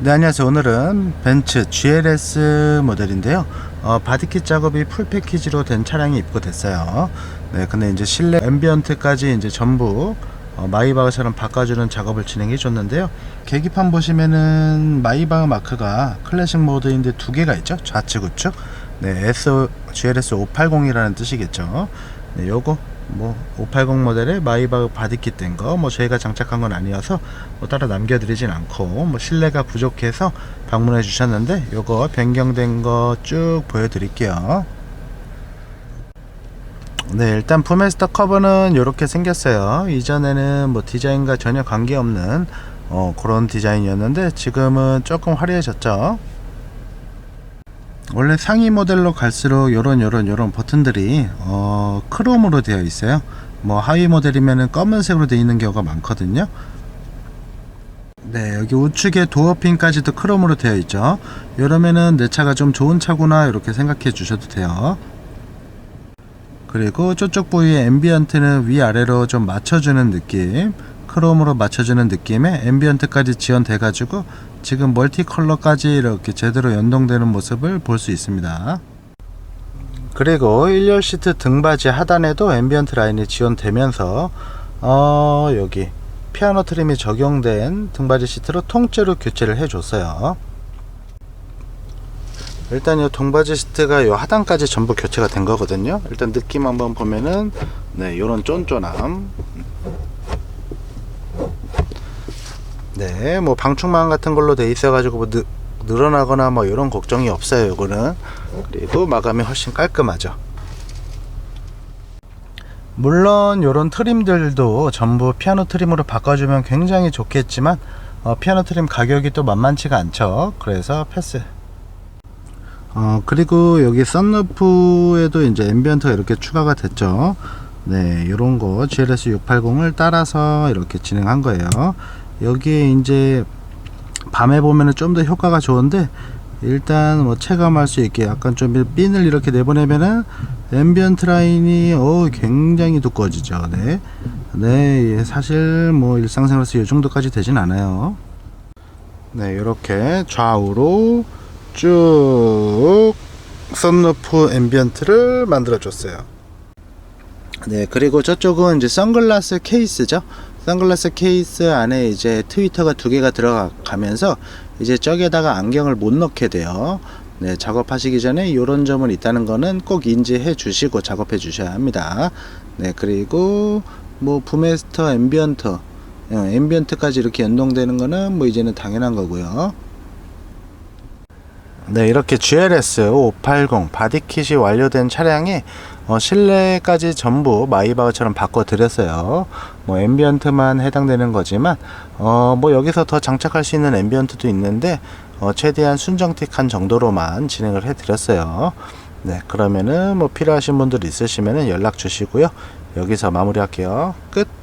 네 안녕하세요. 오늘은 벤츠 GLS 모델인데요. 어, 바디킷 작업이 풀 패키지로 된 차량이 입고됐어요. 네 근데 이제 실내 앰비언트까지 이제 전부 어, 마이바흐처럼 바꿔주는 작업을 진행해 줬는데요. 계기판 보시면은 마이바흐 마크가 클래식 모드인데 두 개가 있죠? 좌측 우측 네 S GLS 580이라는 뜻이겠죠. 네 요거 뭐 580 모델의 마이바흐 바디킷 된거뭐 저희가 장착한 건 아니어서 뭐 따로 남겨드리진 않고 뭐 실내가 부족해서 방문해 주셨는데 요거 변경된 거 쭉 보여드릴게요. 네 일단 푸메스터 커버는 이렇게 생겼어요. 이전에는 뭐 디자인과 전혀 관계없는 어, 그런 디자인이었는데 지금은 조금 화려해졌죠 원래 상위 모델로 갈수록 요런 요런 요런 버튼들이 어, 크롬으로 되어 있어요. 뭐 하위 모델이면은 검은색으로 되어 있는 경우가 많거든요. 네 여기 우측에 도어핀까지도 크롬으로 되어 있죠. 이러면은 내 차가 좀 좋은 차구나 이렇게 생각해 주셔도 돼요. 그리고 저쪽 부위에 앰비언트는 위아래로 좀 맞춰주는 느낌 크롬으로 맞춰주는 느낌의 앰비언트까지 지원돼 가지고 지금 멀티 컬러까지 이렇게 제대로 연동되는 모습을 볼 수 있습니다 그리고 1열 시트 등받이 하단에도 앰비언트 라인이 지원되면서 어 여기 피아노 트림이 적용된 등받이 시트로 통째로 교체를 해줬어요. 일단 이 등받이 시트가 이 하단까지 전부 교체가 된 거거든요. 일단 느낌 한번 보면은 네 이런 쫀쫀함. 네, 뭐 방충망 같은 걸로 돼 있어가지고 뭐 느, 늘어나거나 뭐 이런 걱정이 없어요. 이거는 그리고 마감이 훨씬 깔끔하죠. 물론 이런 트림들도 전부 피아노 트림으로 바꿔주면 굉장히 좋겠지만 어, 피아노 트림 가격이 또 만만치가 않죠. 그래서 패스. 어 그리고 여기 썬루프에도 이제 앰비언트가 이렇게 추가가 됐죠. 네, 이런 거 GLS 680을 따라서 이렇게 진행한 거예요. 여기에 이제 밤에 보면은 좀 더 효과가 좋은데 일단 뭐 체감할 수 있게 약간 좀 핀을 이렇게 내보내면은 앰비언트 라인이 어 굉장히 두꺼워지죠. 네. 네, 사실 뭐 일상생활에서 이 정도까지 되진 않아요. 네, 이렇게 좌우로 쭉 썬루프 앰비언트를 만들어 줬어요. 네, 그리고 저쪽은 이제 선글라스 케이스죠. 선글라스 케이스 안에 이제 트위터가 두 개가 들어가면서 이제 저기에다가 안경을 못 넣게 돼요. 네, 작업하시기 전에 이런 점은 있다는 거는 꼭 인지해 주시고 작업해 주셔야 합니다. 네, 그리고 뭐 부메스터 앰비언트, 어, 앰비언트까지 이렇게 연동되는 거는 뭐 이제는 당연한 거고요. 네, 이렇게 GLS 580 바디킷이 완료된 차량이 어, 실내까지 전부 마이바흐처럼 바꿔드렸어요. 뭐 앰비언트만 해당되는 거지만 어, 뭐 여기서 더 장착할 수 있는 앰비언트도 있는데 어, 최대한 순정틱한 정도로만 진행을 해드렸어요. 네, 그러면은 뭐 필요하신 분들 있으시면은 연락 주시고요. 여기서 마무리할게요. 끝.